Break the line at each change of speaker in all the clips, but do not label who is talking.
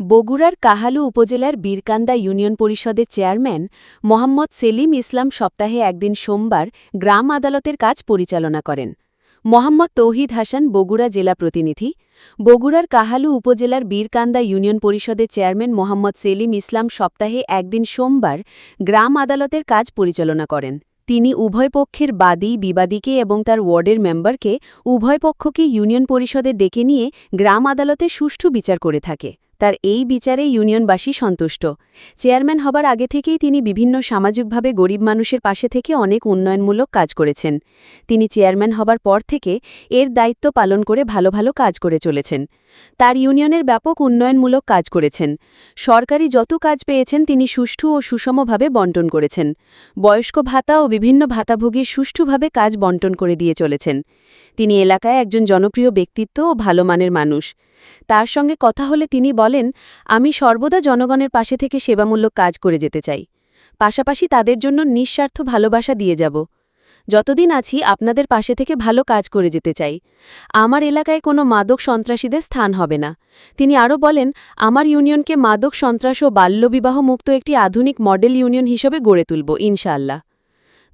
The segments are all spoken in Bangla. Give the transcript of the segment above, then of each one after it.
বগুড়ার কাহালু উপজেলার বীরকান্দা ইউনিয়ন পরিষদের চেয়ারম্যান মোহাম্মদ সেলিম ইসলাম সপ্তাহে একদিন সোমবার গ্রাম আদালতের কাজ পরিচালনা করেন। মোহাম্মদ তৌহিদ হাসান বগুড়া জেলা প্রতিনিধি। বগুড়ার কাহালু উপজেলার বীরকান্দা ইউনিয়ন পরিষদের চেয়ারম্যান মোহাম্মদ সেলিম ইসলাম সপ্তাহে একদিন সোমবার গ্রাম আদালতের কাজ পরিচালনা করেন। তিনি উভয় পক্ষের বাদী, বিবাদীকে এবং তার ওয়ার্ডের মেম্বারকে উভয় পক্ষকে ইউনিয়ন পরিষদে ডেকে নিয়ে গ্রাম আদালতে সুষ্ঠু বিচার করে থাকে। তার এই বিচারে ইউনিয়নবাসী সন্তুষ্ট। চেয়ারম্যান হবার আগে থেকেই তিনি বিভিন্ন সামাজিকভাবে গরিব মানুষের পাশে থেকে অনেক উন্নয়নমূলক কাজ করেছেন। তিনি চেয়ারম্যান হবার পর থেকে এর দায়িত্ব পালন করে ভালো ভালো কাজ করে চলেছেন। তার ইউনিয়নের ব্যাপক উন্নয়নমূলক কাজ করেছেন। সরকারি যত কাজ পেয়েছেন তিনি সুষ্ঠু ও সুষমভাবে বন্টন করেছেন। বয়স্ক ভাতা ও বিভিন্ন ভাতাভোগীর সুষ্ঠুভাবে কাজ বন্টন করে দিয়ে চলেছেন। তিনি এলাকায় একজন জনপ্রিয় ব্যক্তিত্ব ও ভালো মানের মানুষ। তার সঙ্গে কথা হলে তিনি বলেন, আমি সর্বদা জনগণের পাশে থেকে সেবামূলক কাজ করে যেতে চাই। পাশাপাশি তাদের জন্য নিঃস্বার্থ ভালোবাসা দিয়ে যাব। যতদিন আছি, আপনাদের পাশে থেকে ভালো কাজ করে যেতে চাই। আমার এলাকায় কোনো মাদক সন্ত্রাসীদের স্থান হবে না। তিনি আরও বলেন, আমার ইউনিয়নকে মাদক সন্ত্রাস ও বাল্যবিবাহ মুক্ত একটি আধুনিক মডেল ইউনিয়ন হিসেবে গড়ে তুলব, ইনশাআল্লাহ।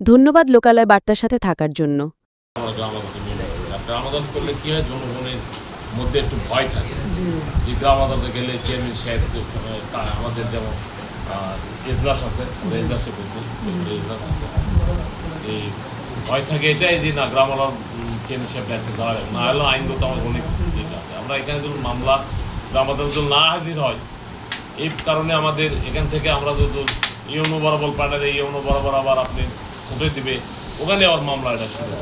ধন্যবাদ লোকালয় বার্তার সাথে থাকার জন্য।
করলে কি হয়? জনগণের মধ্যে একটু ভয় থাকে। যে গেলে চেয়ারম্যান সাহেব আমাদের যেমন আছে আছে। এই ভয় থাকে এটাই যে না চেয়ারম্যান সাহেব যাওয়া না আইনগত আমাদের অনেক দিক আছে। আমরা এখানে যখন মামলা না হাজির হয়, এই কারণে আমাদের এখান থেকে আমরা যদি ইউনো বরাবর পাঠালে ইউনো বরাবর আবার আপনি উঠে দিবে, ওখানে আবার মামলা এটা শুরু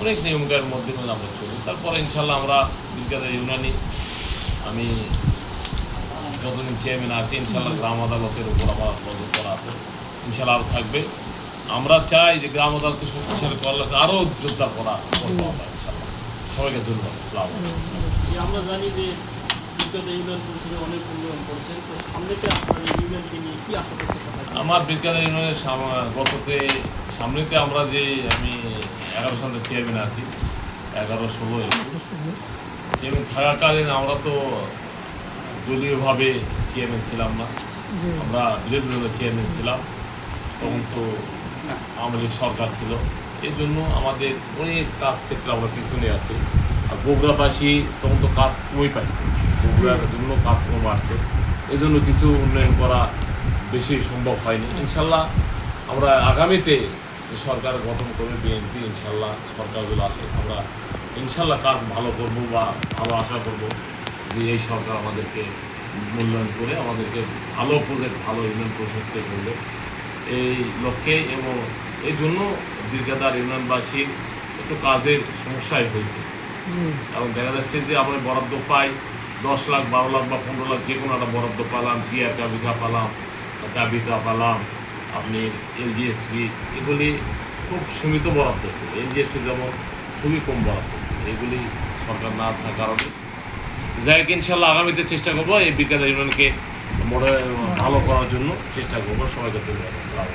অনেক নিয়মকার মধ্যে আমরা চলি। তারপরে ইনশাল্লাহ আমরা ইউনানি আমি যতদিন চেয়ারম্যান আছি ইনশাল্লাহ গ্রাম আদালতের উপর আমার নজর করা আছে। ইনশাল্লাহ আরও থাকবে। আমরা চাই যে গ্রাম আদালতে শক্তিশালী করলে আরও জোরদার করা করব আমরা ইনশাল্লাহ সবাইকে ধন্যবাদ
আমরা জানি যে
আমার বিজ্ঞান ইউনিয়নের গততে সামনেতে আমরা যে আমি এগারো সালে চেয়ারম্যান আছি এগারো ষোলো চেয়ারম্যান থাকাকালীন আমরা তো দলীয়ভাবে চেয়ারম্যান ছিলাম না। আমরা বিরোধী দলের চেয়ারম্যান ছিলাম। তখন তো আওয়ামী লীগ সরকার ছিল। এই জন্য আমাদের অনেক কাজ ক্ষেত্রে আমরা পিছনে আছি। আর বগুড়াবাসী তখন তো কাজ কমই পাইছে। বগুড়ার জন্য কাজ কম আসছে এই জন্য কিছু উন্নয়ন করা বেশি সম্ভব হয়নি। ইনশাল্লাহ আমরা আগামীতে যে সরকার গঠন করবে বিএনপি ইনশাল্লাহ সরকারগুলো আসে। আমরা ইনশাল্লাহ কাজ ভালো করব বা ভালো আশা করব যে এই সরকার আমাদেরকে মূল্যায়ন করে আমাদেরকে ভালো প্রজেক্ট ভালো ইউনিয়ন পরিষদকে করবে। এই লক্ষ্যে এবং এই জন্য দীর্ঘাদার ইউনিয়নবাসীর একটু কাজের সমস্যাই হয়েছে। কারণ দেখা যাচ্ছে যে আমরা বরাদ্দ পাই দশ লাখ বারো লাখ বা পনেরো লাখ যে কোনো একটা বরাদ্দ পেলাম টিআর কাবিকা পালাম কাবিকা পালাম আপনি এলজিএসপি এগুলি খুব সীমিত বরাদ্দ ছিল। এলজিএসপি যেমন খুবই কম বরাদ্দ ছিল এগুলি সরকার না থাকার কারণে। যাই হোক, ইনশাল্লাহ আগামীতে চেষ্টা করব এই বিজ্ঞান ইউনিয়নকে ভালো করার জন্য চেষ্টা করব। সবাইকে ধন্যবাদ। আসসালামু